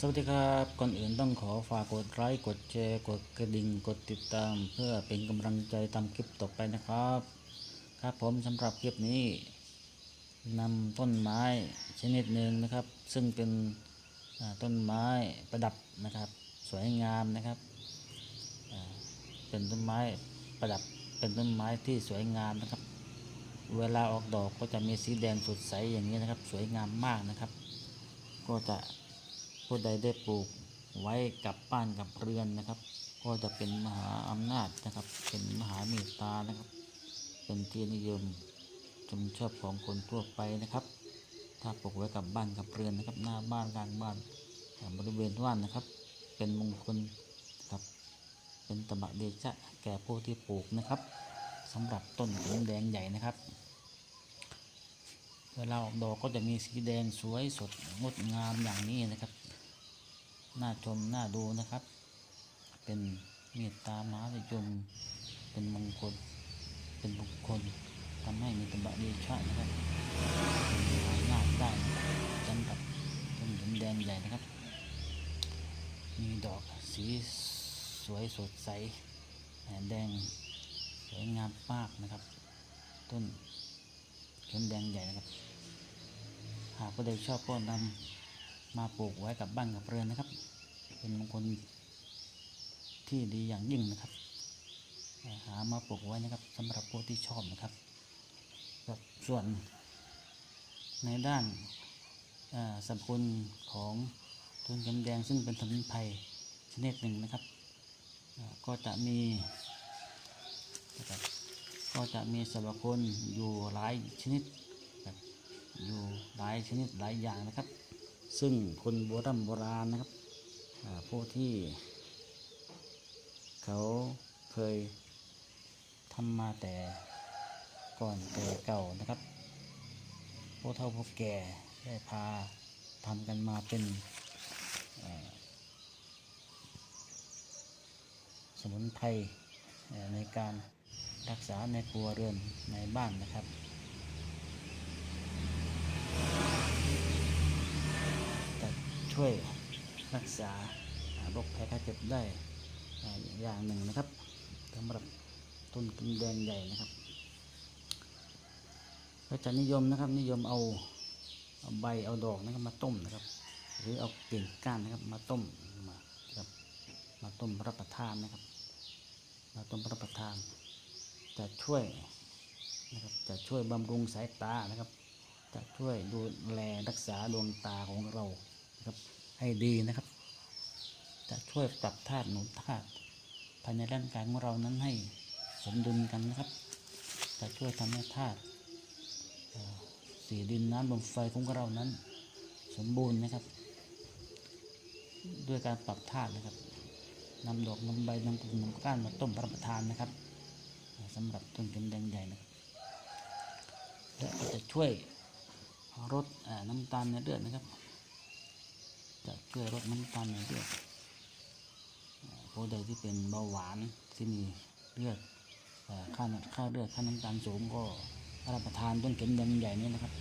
สวัสดีครับ ก่อนอื่นต้องขอฝากกดไลค์กดแชร์กดกระดิ่งกดติดตาม เพื่อเป็นกำลังใจทำคลิปต่อไปนะครับ ครับผมสำหรับคลิปนี้นำต้นไม้ชนิดหนึ่งนะครับ ซึ่งเป็นต้นไม้ประดับนะครับ สวยงามนะครับเป็นต้นไม้ประดับเป็นต้นไม้ที่สวยงามนะครับ เวลาออกดอกก็จะมีสีแดงสดใสอย่างนี้นะครับ สวยงามมากนะครับ ก็จะ ผู้ใดได้ปลูกไว้กับบ้านกับเรือนนะครับ ก็จะเป็นมหาอำนาจนะครับ เป็นมหาเมตตานะครับ เป็นที่นิยมชมชอบของคนทั่วไปนะครับ ถ้าปลูกไว้กับบ้านกับเรือนนะครับ หน้าบ้านกลางบ้านบริเวณว่านนะครับ เป็นมงคลครับ เป็นตบะเดชะแก่ผู้ที่ปลูกนะครับสำหรับต้นหอมแดงใหญ่นะครับเวลาออกดอกก็จะมีสีแดงสวยสดงดงามอย่างนี้นะครับ น่าชมน่าดูนะครับ เป็นเมตตามหานิยมเป็นมงคล เป็นบุคคลทำให้มีตบะเดชะนะครับนหายากได้นะครับสำหรับต้นหอมแดงใหญ่นะครับ มีดอกสีสวยสดใสแดงสวยงามมากนะครับ ต้นเข็มแดงใหญ่นะครับ หากผู้ใดชอบก็นำ มาปลูกไว้กับบ้านกับเรือนนะครับ เป็นมงคลที่ดีอย่างยิ่งนะครับ หามาปลูกไว้นะครับสำหรับผู้ที่ชอบนะครับครับ ส่วนในด้านสรรพคุณของต้นเข็มแดงซึ่งเป็นสมุนไพรชนิดหนึ่งนะครับ ก็จะมีก็จะมีสรรพคุณอยู่หลายชนิดครับอยู่หลายชนิดหลายอย่างนะครับ ซึ่งคนโบราณโบราณนะครับผู้ที่ เขาเคยทำมาแต่ก่อนแต่เก่านะครับพวกเฒ่าพวกแก่ได้พาทำกันมาเป็นสมุนไพรในการรักษาในครัวเรือนในบ้านนะครับ ช่วยรักษาโรคภัยไข้เจ็บได้อย่างหนึ่งนะครับสำหรับต้นกิมแดงใหญ่นะครับก็จะนิยมนะครับนิยมเอาเอาใบเอาดอกนะครับมาต้มนะครับ หรือเอากิ่งก้านนะครับ มาต้มมาครับมาต้มรับประทานนะครับ มาต้มรับประทาน จะช่วยนะครับจะช่วยบำรุงสายตานะครับ จะช่วยดูแลรักษาดวงตาของเรา นะครับ ให้ดีนะครับ จะช่วยปรับธาตุหนุนธาตุภายในร่างกายของเรานั้นให้สมดุลกันนะครับ จะช่วยทำให้ธาตุสีดินน้ำลมไฟของเรานั้น สมบูรณ์นะครับ ด้วยการปรับธาตุนะครับนำดอกนำใบนำกิ่งนำก้านมาต้มรับประทานนะครับอ่าสำหรับต้นเข็มแดงใหญ่นะครับและก็จะช่วยลดน้ำตาลในเลือดนะครับ จะช่วยลดน้ำตาลในเลือดผู้ใดที่เป็นเบาหวานที่มีเลือดค่าค่าเลือดค่าน้ำตาลสูงก็รับประทานต้นเข็มแดงใหญ่นี้นะครับ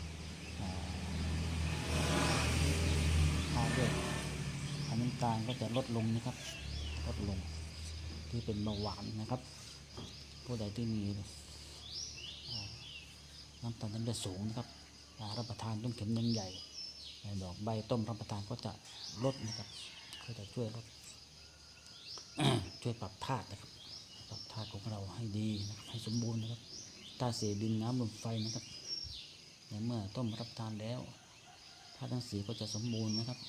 ค่าเลือดค่าน้ำตาลก็จะลดลงนะครับลดลงที่เป็นเบาหวานนะครับ ผู้ใดที่มีน้ำตาลในเลือดสูงนะครับรับประทานต้นเข็มแดงใหญ่ ดอกใบต้มรับประทานก็จะลดนะครับก็จะช่วยลดช่วยปรับธาตุนะครับ ปรับธาตุของเราให้ดีนะครับให้สมบูรณ์นะครับธาตุสีดินน้ำลมไฟนะครับในเมื่อต้มรับประทานแล้วธาตุทั้งสีก็จะสมบูรณ์นะครับ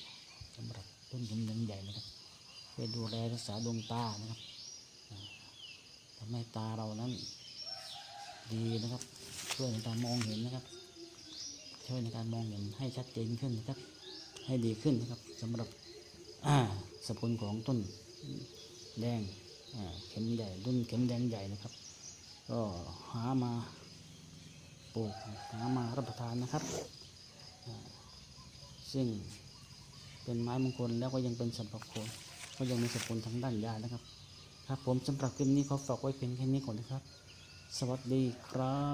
สำหรับต้นเข็มแดงใหญ่นะครับช่วยดูแลรักษาดวงตานะครับอ่าทำให้ตาเรานั้นดีนะครับ ช่วยในการมองเห็นนะครับ ช่วยในการมองเห็นให้ชัดเจนขึ้นนะครับ ให้ดีขึ้นนะครับสำหรับสรรพคุณของต้นแดงเข็มใหญ่รุ่นเข็มแดงใหญ่นะครับ ก็หามาปลูกหามารับประทานนะครับ ซึ่งเป็นไม้มงคลแล้วก็ยังเป็นสรรพคุณก็ยังมีสรรพคุณทางด้านยานะครับ ครับผมสำหรับคลิปนี้ขอฝากไว้เพียงแค่นี้ก่อนนะครับ สวัสดีครับ